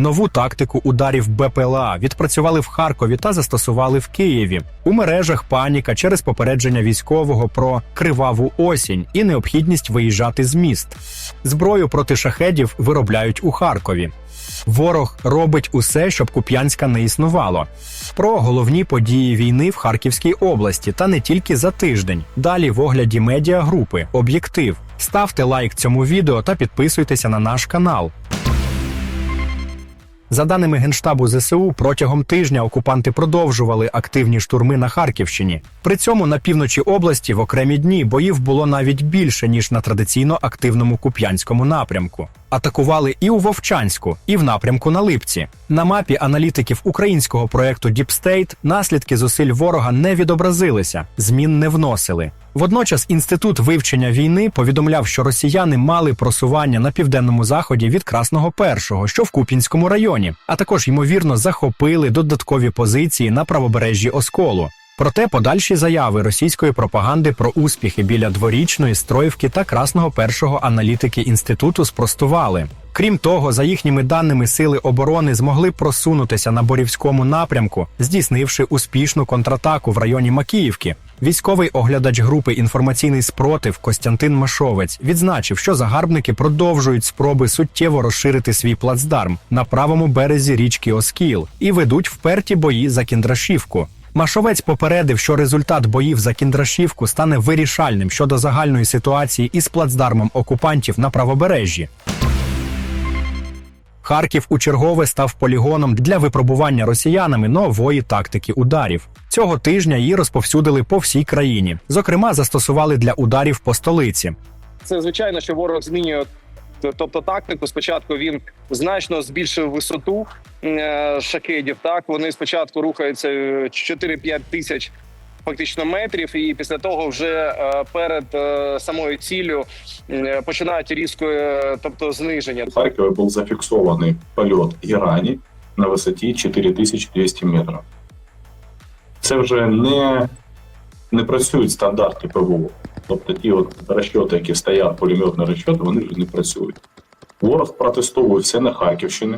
Нову тактику ударів БПЛА відпрацювали в Харкові та застосували в Києві. У мережах паніка через попередження військового про криваву осінь і необхідність виїжджати з міст. Зброю проти шахедів виробляють у Харкові. Ворог робить усе, щоб Куп'янська не існувало. Про головні події війни в Харківській області та не тільки за тиждень. Далі в огляді медіагрупи Об'єктив. Ставте лайк цьому відео та підписуйтеся на наш канал. За даними Генштабу ЗСУ, протягом тижня окупанти продовжували активні штурми на Харківщині. При цьому на півночі області в окремі дні боїв було навіть більше ніж на традиційно активному куп'янському напрямку. Атакували і у Вовчанську, і в напрямку на Липці. На мапі аналітиків українського проекту State наслідки зусиль ворога не відобразилися, змін не вносили. Водночас інститут вивчення війни повідомляв, що росіяни мали просування на південному заході від Красного Першого, що в Купінському районі, а також ймовірно захопили додаткові позиції на правобережжі Осколу. Проте подальші заяви російської пропаганди про успіхи біля дворічної строївки та красного першого аналітики інституту спростували. Крім того, за їхніми даними, сили оборони змогли просунутися на борівському напрямку, здійснивши успішну контратаку в районі Макіївки. Військовий оглядач групи інформаційний спротив Костянтин Машовець відзначив, що загарбники продовжують спроби суттєво розширити свій плацдарм на правому березі річки Оскіл і ведуть вперті бої за Кіндрашівку. Машовець попередив, що результат боїв за Кіндрашівку стане вирішальним щодо загальної ситуації із плацдармом окупантів на правобережжі. Харків у чергове став полігоном для випробування росіянами нової тактики ударів. Цього тижня її розповсюдили по всій країні. Зокрема, застосували для ударів по столиці. Це звичайно, що ворог змінює. Тобто тактику спочатку він значно збільшив висоту е, шакедів. Так вони спочатку рухаються е, 4-5 тисяч фактично метрів, і після того вже е, перед е, самою ціллю е, починають різко, е, тобто зниження. В Харькове был зафиксованный полет Ірани на висоті 4200 метрів. Це вже не, не працюють стандарти ПВО. Тобто ті от розчоти, які стоять, пулеметні розчоти, вони вже не працюють. Ворог протестовує все на Харківщині,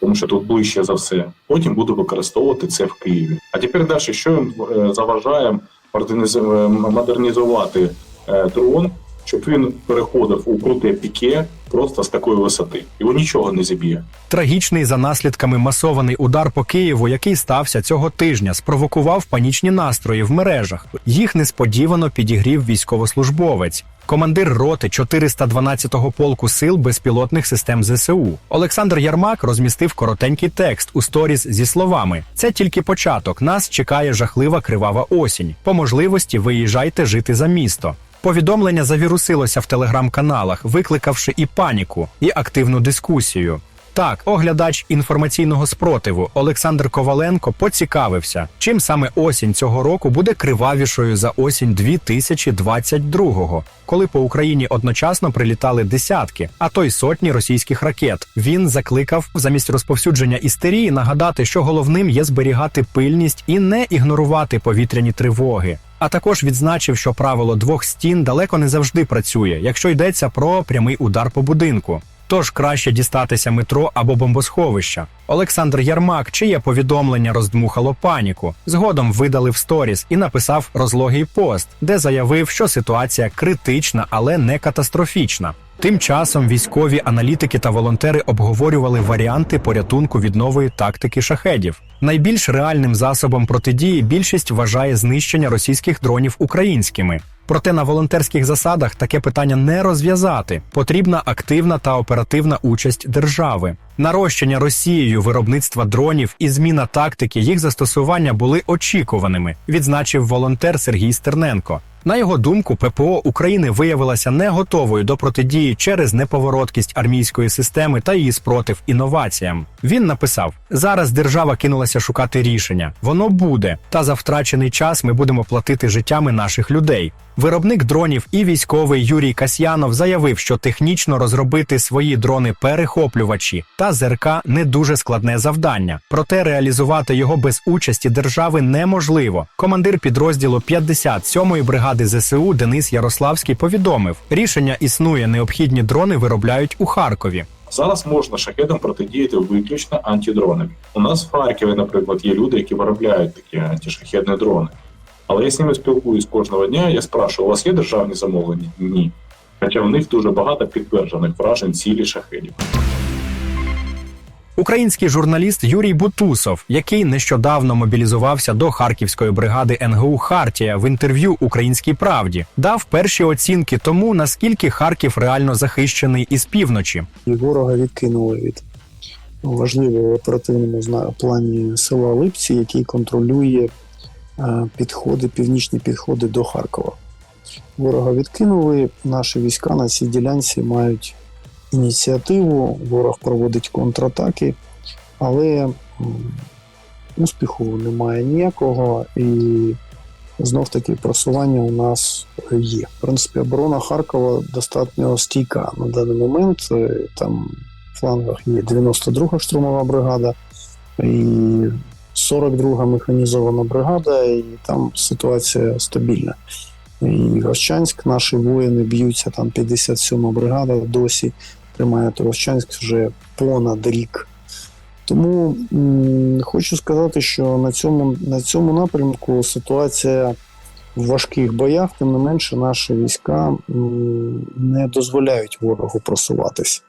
тому що тут ближче за все. Потім буде використовувати це в Києві. А тепер далі, що їм е, заважає е, модернізувати е, дрон, щоб він переходив у круте піке просто з такої висоти. Його нічого не зіб'є. Трагічний за наслідками масований удар по Києву, який стався цього тижня, спровокував панічні настрої в мережах. Їх несподівано підігрів військовослужбовець. Командир роти 412-го полку сил безпілотних систем ЗСУ Олександр Ярмак розмістив коротенький текст у сторіс зі словами: Це тільки початок. Нас чекає жахлива кривава осінь. По можливості виїжджайте жити за місто. Повідомлення завірусилося в телеграм-каналах, викликавши і паніку, і активну дискусію. Так, оглядач інформаційного спротиву Олександр Коваленко поцікавився, чим саме осінь цього року буде кривавішою за осінь 2022-го, коли по Україні одночасно прилітали десятки, а то й сотні російських ракет. Він закликав замість розповсюдження істерії нагадати, що головним є зберігати пильність і не ігнорувати повітряні тривоги. А також відзначив, що правило двох стін далеко не завжди працює, якщо йдеться про прямий удар по будинку. Тож краще дістатися метро або бомбосховища. Олександр Ярмак, чиє повідомлення роздмухало паніку, згодом видалив сторіс і написав розлогий пост, де заявив, що ситуація критична, але не катастрофічна. Тим часом військові аналітики та волонтери обговорювали варіанти порятунку від нової тактики шахедів. Найбільш реальним засобом протидії більшість вважає знищення російських дронів українськими. Проте на волонтерських засадах таке питання не розв'язати. Потрібна активна та оперативна участь держави. Нарощення Росією виробництва дронів і зміна тактики їх застосування були очікуваними, відзначив волонтер Сергій Стерненко. На його думку, ППО України виявилася не готовою до протидії через неповороткість армійської системи та її спротив інноваціям. Він написав: зараз держава кинулася шукати рішення. Воно буде, та за втрачений час ми будемо платити життями наших людей. Виробник дронів і військовий Юрій Касьянов заявив, що технічно розробити свої дрони-перехоплювачі та ЗРК не дуже складне завдання, проте реалізувати його без участі держави неможливо. Командир підрозділу 57-ї бригади ЗСУ Денис Ярославський повідомив: рішення існує, необхідні дрони виробляють у Харкові. Зараз можна шахедам протидіяти виключно антидронами. У нас в Харкові, наприклад, є люди, які виробляють такі антишахедні дрони. Але я з ними спілкуюсь кожного дня. Я спрашиваю, у вас є державні замовлення? Ні. Хоча в них дуже багато підтверджених вражень цілі шахедів. Український журналіст Юрій Бутусов, який нещодавно мобілізувався до харківської бригади НГУ Хартія в інтерв'ю Українській правді, дав перші оцінки тому, наскільки Харків реально захищений із півночі. ворога відкинули від важливого в оперативному плані села Липці, який контролює е, підходи, північні підходи до Харкова. Ворога відкинули. Наші війська на цій ділянці мають ініціативу. Ворог проводить контратаки, але успіху немає ніякого і знов таки просування у нас є. В принципі, оборона Харкова достатньо стійка на даний момент. Е, Там в флангах є 92-га штурмова бригада і 42-га механізована бригада, і там ситуація стабільна. І Гощанськ, наші воїни б'ються, там 57-ма бригада досі тримає Трощанськ вже понад рік. Тому хочу сказати, що на цьому, на цьому напрямку ситуація в важких боях, тим не менше, наші війська не дозволяють ворогу просуватись.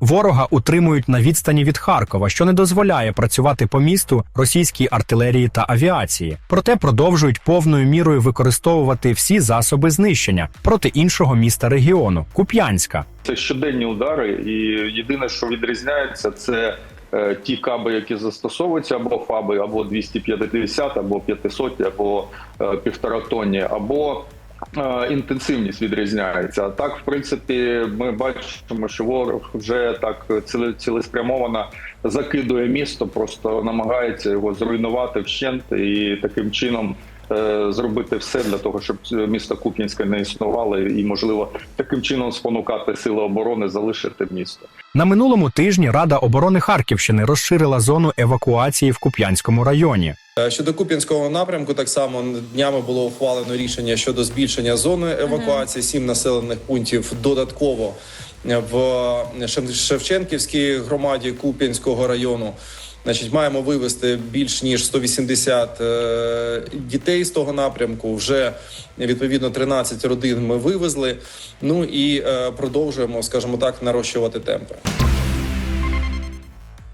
Ворога утримують на відстані від Харкова, що не дозволяє працювати по місту російській артилерії та авіації. Проте продовжують повною мірою використовувати всі засоби знищення проти іншого міста регіону Куп'янська. Це щоденні удари, і єдине, що відрізняється, це е, ті каби, які застосовуються, або фаби, або 250, або 500, або е, півторатонні, або інтенсивність відрізняється. Так, в принципі, ми бачимо, що ворог вже так ціле- цілеспрямовано закидує місто, просто намагається його зруйнувати вщент і таким чином. е, Зробити все для того, щоб місто Куп'янське не існувало, і можливо таким чином спонукати сили оборони залишити місто. На минулому тижні Рада оборони Харківщини розширила зону евакуації в Куп'янському районі. Е, Щодо Куп'янського напрямку, так само днями було ухвалено рішення щодо збільшення зони евакуації. Сім населених пунктів додатково е, в Шевченківській громаді Куп'янського району. Значить, маємо вивести більш ніж 180 е, дітей з того напрямку. Вже відповідно 13 родин ми вивезли. Ну і е, продовжуємо, скажімо так, нарощувати темпи.